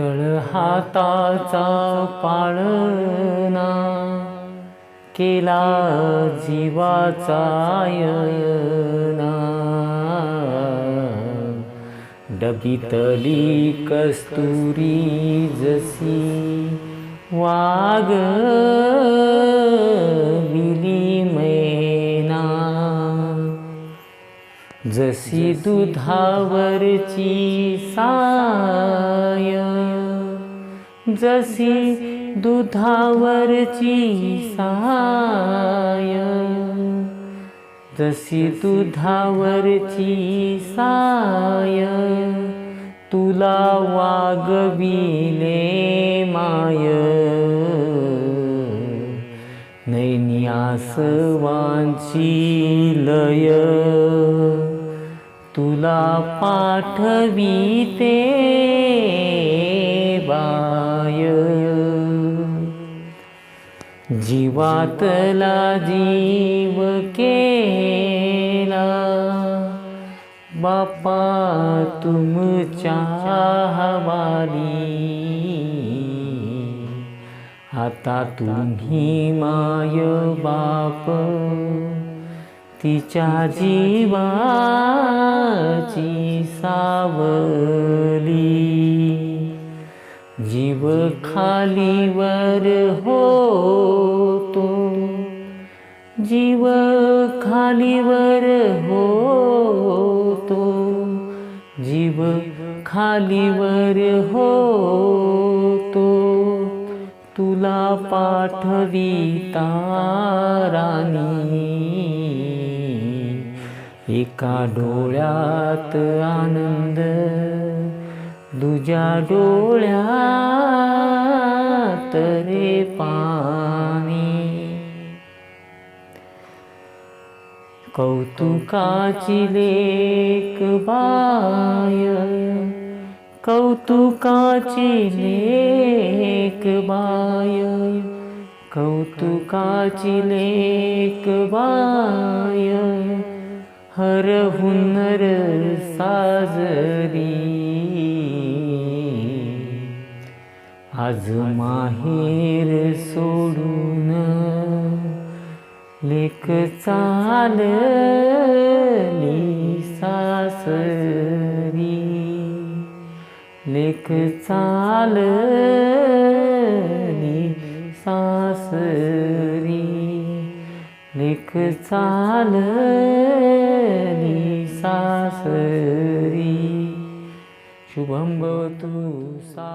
तळहाताचा पाळणा केला जीवाचा यना डबितली कस्तुरी जसी वाग मैना. जसी दुधावरची साय जशी दुधावरची साय. जशी दुधावरची साय. तुला वागविले माय. नैन्यासवांची लय. तुला पाठविते बाय. जीवातला जीव केला बापा तुमच्या हवाली. आता तुम्ही माय बाप तिच्या जीवा सावली. जीव खालीवर होतो जीव खालीवर होतो जीव खालीवर होतो तुला पाठवी तारानी. एका डोळ्यात आनंद दुजा डोळ्यात रे पाणी. कौतुकाची लेक बाय कौतुकाची लेक बाय कौतुकाची लेक बाय. हर हुनर साजरी। आज माहेर सोडून लेक चालली सासरी। लेक चालली सासरी। लेक चालली सासरी शुभम भवतु सा